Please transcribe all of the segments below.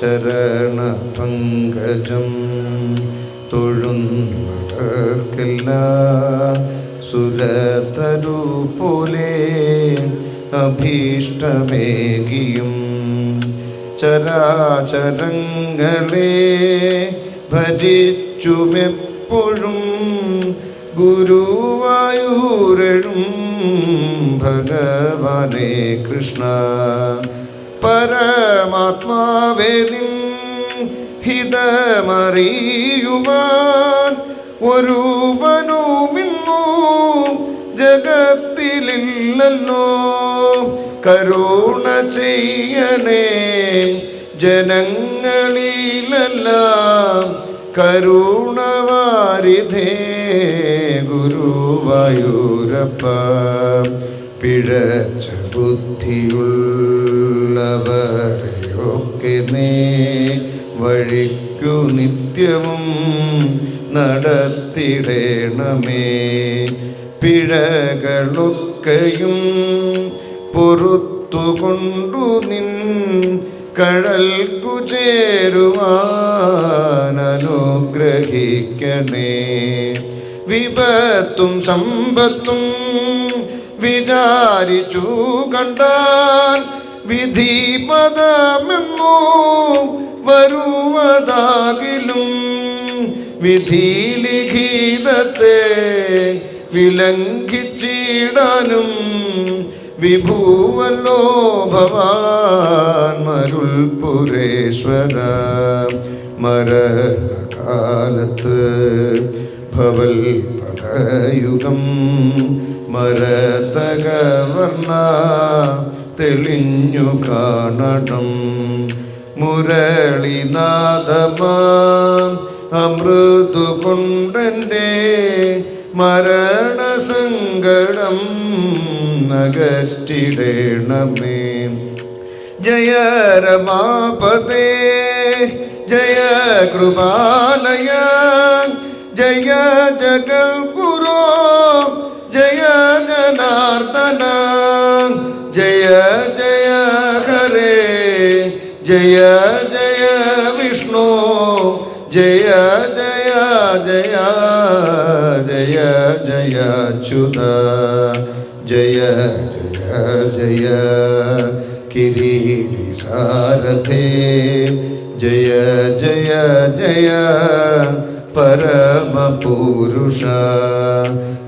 ചരണപങ്കജം. തൊഴുന്നവർക്കില്ല സുരതരു പോലെ അഭീഷ്ടമേകിയും. ചരാചരങ്ങളെ ഭജിച്ചുമെപ്പോഴും ഗുരുവായൂരഴും ഭഗവാനെ കൃഷ്ണ. പരമാത്മാവേദിൻ ഹിതമറിയുവാൻ ഒരുവനുമിന്നു ജഗത്തിലില്ലല്ലോ. കരുണ ചെയ്യണേ ജനങ്ങളിലെല്ലാം. കരുണവാരിധേ ഗുരുവായൂരപ്പ. പിഴച്ച ബുദ്ധിയുള്ളവരെയൊക്കെ നേ വഴിക്കു നിത്യവും നടത്തിടേണമേ. പിഴകളൊക്കെയും പൊറുത്തുകൊണ്ടു നിൻ കടൽ ചേരുവാൻ അനുഗ്രഹിക്കണേ വിപത്തും സമ്പത്തും വിചാരിച്ചു കണ്ടാൽ വിധി പദമെന്നോ വരുവതാകിലും. വിധി ലിഖിതത്തെ വിലംഘിച്ചിടാനും വിഭൂവല്ലോ ഭവാൻ മരുൾപുരേശ്വര മരണകാലത്ത് ഭവൽ പദയുഗം മരതകവർണ തെളിഞ്ഞു കാണണം. മുരളിനാഥമാം അമൃതു കൊണ്ടെന്റെ മരണസങ്കടം നഗറ്റിടേണമേ. ജയ രമാപതേ ജയ കൃപാലയ ജയ ജഗൽഗുരോ ജയ ജനാർദ്ദന ജയ ജയ ഹരേ ജയ ജയ വിഷ്ണു ജയ ജയ ജയ ജയ ജയ അച്യുത ജയ ജയ ജയ കിരീടി സാരഥേ ജയ ജയ ജയ പരമപുരുഷ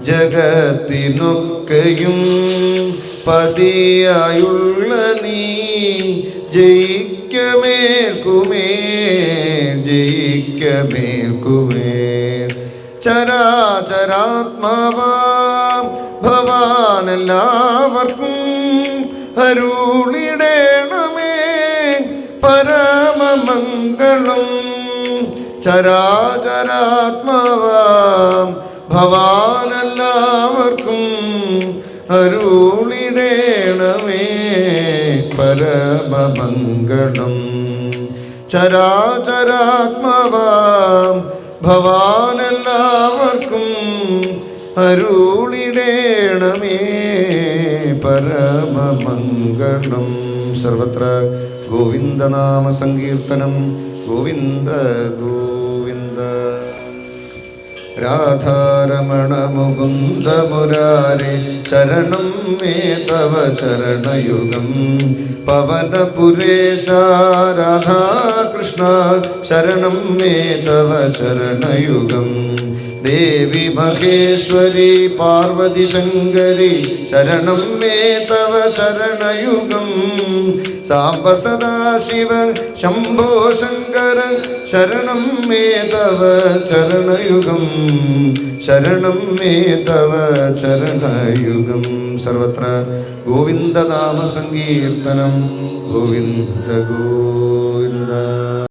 ജഗത്തിനൊക്കെയും പതിയായുള്ള നീ ജയിക്കമേൽക്കുമേ ജയിക്കമേൽക്കുമേ. ചരാചരാത്മാവാം ഭവാനെല്ലാവർക്കും അരുളിടേണമേ. പരമമംഗളം ചരാചരാത്മാവാം ഭവാനെല്ലാവർക്കും അരുളിടേണമേ പരമമംഗളം. ചരാചരാത്മാവാം ഭവാനെല്ലാവർക്കും അരുളിടേണമേ പരമമംഗളം. സർവത്ര ഗോവിന്ദനാമ സങ്കീർത്തനം ഗോവിന്ദ ഗോവിന്ദ. രാധാരമണ മുകുന്ദ മുരാരി ശരണം മേ തവ ചരണയുഗം പവനപുരേശ രാധാകൃഷ്ണ ശരണം മേ തവ ചരണയുഗം ദേവി മഹേശ്വരി പാർവതി ശങ്കരി ശരണം മേ തവ ചരണയുഗം സാംബ സദാശിവ ശംഭോ ശങ്കര ശരണം മേ തവ ചരണയുഗം. ശരണം മേ തവ ചരണയുഗം. സർവത്ര ഗോവിന്ദനാമസങ്കീർത്തനം ഗോവിന്ദ ഗോവിന്ദ.